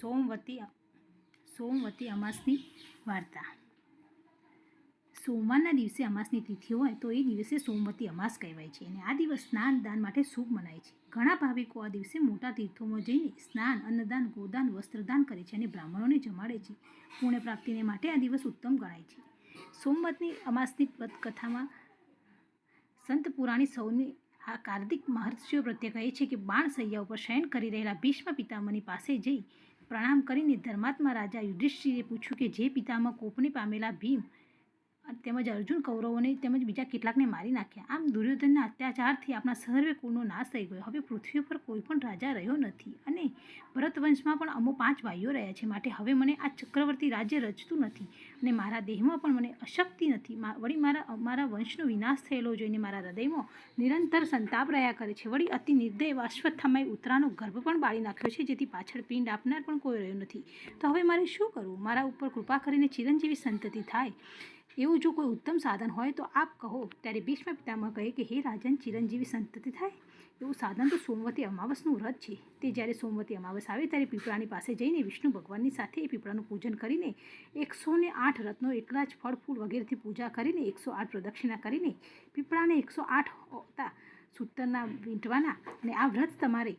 સોમવતી સોમવતી અમાસની વાર્તા. સોમવારના દિવસે અમાસની તિથિ હોય તો એ દિવસે સોમવતી અમાસ કહેવાય છે અને આ દિવસ સ્નાન દાન માટે શુભ મનાય છે. ઘણા ભાવિકો આ દિવસે મોટા તીર્થોમાં જઈને સ્નાન, અન્નદાન, ગોદાન, વસ્ત્રદાન કરે છે અને બ્રાહ્મણોને જમાડે છે. પુણ્ય પ્રાપ્તિને માટે આ દિવસ ઉત્તમ ગણાય છે. સોમવતની અમાસની કથામાં સંત પુરાણી સૌની આ કાર્તિક મહર્ષિઓ પ્રત્યે કહે છે કે બાણ સૈયા ઉપર શયન કરી રહેલા ભીષ્મ પિતામહની પાસે જઈ પ્રણામ કરીને ધર્માત્મા રાજા યુધિષ્ઠિરે પૂછ્યું કે જે પિતામાં કોપને પામેલા ભીમ તેમજ અર્જુન કૌરવોને તેમજ બીજા કેટલાકને મારી નાખ્યા. આમ દુર્યોધનના અત્યાચારથી આપણા સર્વે કુળનો નાશ થઈ ગયો. હવે પૃથ્વી પર કોઈ પણ રાજા રહ્યો નથી અને ભરતવંશમાં પણ અમો પાંચ ભાઈઓ રહ્યા છે. માટે હવે મને આ ચક્રવર્તી રાજ્ય રચતું નથી અને મારા દેહમાં પણ મને અશક્તિ નથી. વળી મારા મારા વંશનો વિનાશ થયેલો જોઈને મારા હૃદયમાં નિરંતર સંતાપ રહ્યા કરે છે. વળી અતિ નિર્દય અશ્વત્થામાએ ઉતરાનો ગર્ભ પણ બાળી નાખ્યો છે, જેથી પાછળ પિંડ આપનાર પણ કોઈ રહ્યો નથી. તો હવે મારે શું કરવું? મારા ઉપર કૃપા કરીને ચિરંજીવી સંતતિ થાય એવું જો કોઈ ઉત્તમ સાધન હોય તો આપ કહો. ત્યારે ભીષ્મ પિતામહ કહે કે, હે રાજન, ચિરંજીવી સંતતિ થાય? એવું સાધન તો સોમવતી અમાવસનું વ્રત છે. તે જ્યારે સોમવતી અમાવસ આવે ત્યારે પીપળાની પાસે જઈને વિષ્ણુ ભગવાનની સાથે એ પીપળાનું પૂજન કરીને એકસો ને આઠ રત્નો એટલા જ ફળ ફૂલ વગેરેથી પૂજા કરીને એકસો આઠ પ્રદક્ષિણા કરીને પીપળાને એકસો આઠ હોતા સૂતરના વીંટવાના અને આ વ્રત તમારે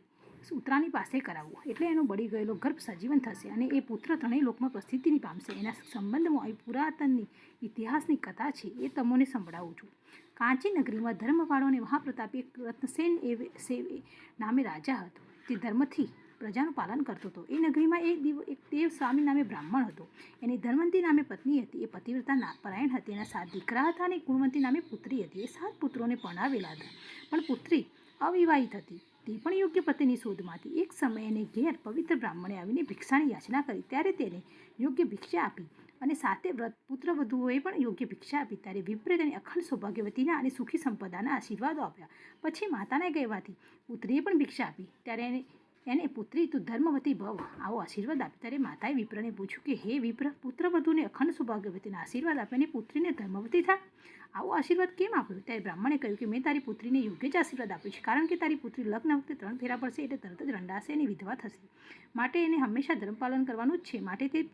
ઉત્તરાની પાસે કરાવવું. એટલે એનો બળી ગયેલો ગર્ભ સજીવન થશે અને એ પુત્ર ત્રણેય લોકમાં પ્રસિદ્ધિની પામશે. એના સંબંધમાં અહીં પુરાતનની ઇતિહાસની કથા છે એ તમને સંભળાવું છું. કાંચી નગરીમાં ધર્મવાળો અને મહાપ્રતાપી રત્નસેન એવે સેવ નામે રાજા હતો. તે ધર્મથી પ્રજાનું પાલન કરતો હતો. એ નગરીમાં એક દિવ એક દેવ સ્વામી નામે બ્રાહ્મણ હતો. એની ધર્મંતી નામે પત્ની હતી. એ પતિવ્રતા પરાયણ હતી. એના સાત દીકરા હતા અને ગુણવંતી નામે પુત્રી હતી. એ સાત પુત્રોને પરણાવેલા હતા. પણ પુત્રી અવિવાહિત હતી. તે પણ યોગ્ય પતિની શોધમાંથી એક સમયે એને ઘેર પવિત્ર બ્રાહ્મણે આવીને ભિક્ષાની યાચના કરી. ત્યારે તેને યોગ્ય ભિક્ષા આપી અને સાથે વ્રત પુત્રવધુઓએ પણ યોગ્ય ભિક્ષા આપી. ત્યારે વિપરીત અને અખંડ સૌભાગ્યવતીના અને સુખી સંપદાના આશીર્વાદો આપ્યા. પછી માતાને કહેવાથી પુત્રીએ પણ ભિક્ષા આપી. ત્યારે એને એને પુત્રી તું ધર્મવતી ભવ. આવો આશીર્વાદ આપી ત્યારે માતાએ વિપ્રને પૂછ્યું કે, હે વિપ્ર, પુત્ર વધુને અખંડ સૌભાગ્યવતીને આશીર્વાદ આપીને પુત્રીને ધર્મવતી થા? આવો આશીર્વાદ કેમ આપ્યો? ત્યારે બ્રાહ્મણે કહ્યું કે, મેં તારી પુત્રીને યોગ્ય જ આશીર્વાદ આપ્યો છે, કારણ કે તારી પુત્રી લગ્ન વખતે ત્રણ ફેરા પડશે એટલે તરત જ રંડાશે અને વિધવા થશે. માટે એને હંમેશા ધર્મપાલન કરવાનું જ છે. માટે તે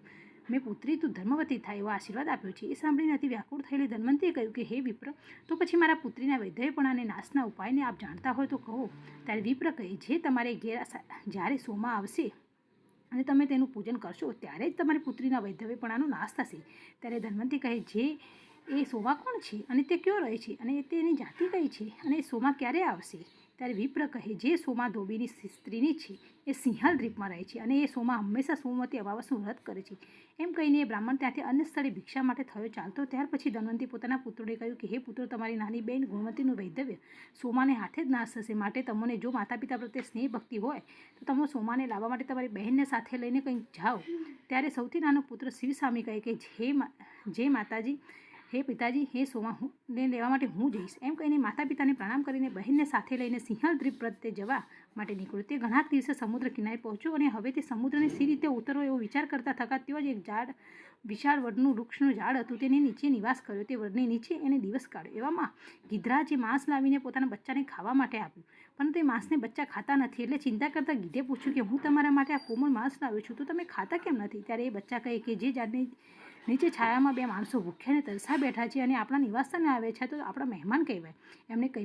મેં પુત્રી તું ધર્મવતી થાય એવો આશીર્વાદ આપ્યો છે. એ સાંભળીને અતિ વ્યાકુળ થયેલી ધન્વંતીએ કહ્યું કે, હે વિપ્ર, તો પછી મારા પુત્રીના વૈધવ્યપણા અને નાશના ઉપાયને આપ જાણતા હોય તો કહો. ત્યારે વિપ્ર કહે, જે તમારે ઘેર જ્યારે સોમાં આવશે અને તમે તેનું પૂજન કરશો, ત્યારે જ તમારી પુત્રીના વૈધવ્યપણાનો નાશ થશે. ત્યારે ધન્વંતી કહે, જે એ સોમા કોણ છે? અને તે ક્યો રહે છે? અને તેની જાતિ કઈ છે? અને સોમા ક્યારે આવશે? ત્યારે વિપ્ર કહે, જે સોમા ધોબીની સ્ત્રીની છે, એ સિંહલ દ્વીપમાં રહે છે અને એ સોમા હંમેશા સોમવતી અમાવસનું વ્રત કરે છે. એમ કહીને એ બ્રાહ્મણ ત્યાંથી અન્ય સ્થળે ભિક્ષા માટે થયો ચાલતો. ત્યાર પછી ધનવંતી પોતાના પુત્રોને કહ્યું કે, હે પુત્ર, તમારી નાની બહેન ગુણવતીનું વૈધવ્ય સોમાને હાથે જ નાશ થશે. માટે તમને જો માતા પિતા પ્રત્યે સ્નેહ ભક્તિ હોય, તો તમે સોમાને લાવવા માટે તમારી બહેનને સાથે લઈને કંઈક જાઓ. ત્યારે સૌથી નાનો પુત્ર શિવ સ્વામી કહે કે, જે જે માતાજી હે પિતાજી, હે સોમા હું ને લેવા માટે હું જઈશ. એમ કહીને માતા પિતાને પ્રણામ કરીને બહેનને સાથે લઈને સિંહલ દ્વીપ પ્રત્યે જવા માટે નીકળ્યો. તે ઘણા દિવસે સમુદ્ર કિનારે પહોંચ્યો અને હવે તે સમુદ્રને સી રીતે ઉતરવો એવો વિચાર કરતા થતા તેઓ જ એક ઝાડ, વિશાળ વડનું વૃક્ષનું ઝાડ હતું. તેને નીચે નિવાસ કર્યો. તે વડની નીચે એને દિવસ કાઢ્યો. એવામાં ગીધરાજે માંસ લાવીને પોતાના બચ્ચાને ખાવા માટે આપ્યું. પરંતુ એ માંસને બચ્ચા ખાતા નથી એટલે ચિંતા કરતાં ગીધે પૂછ્યું કે, હું તમારા માટે આ કોમળ માંસ લાવ્યો છું. તો તમે ખાતા કેમ નથી? ત્યારે એ બચ્ચા કહે કે, જે ઝાડની નીચે છાયામાં બે માણસો ભૂખ્યા તરસા બેઠા છે અને આપણા નિવાસસ્થાને આવે છે તો આપણા મહેમાન કહેવાય. એમને કંઈ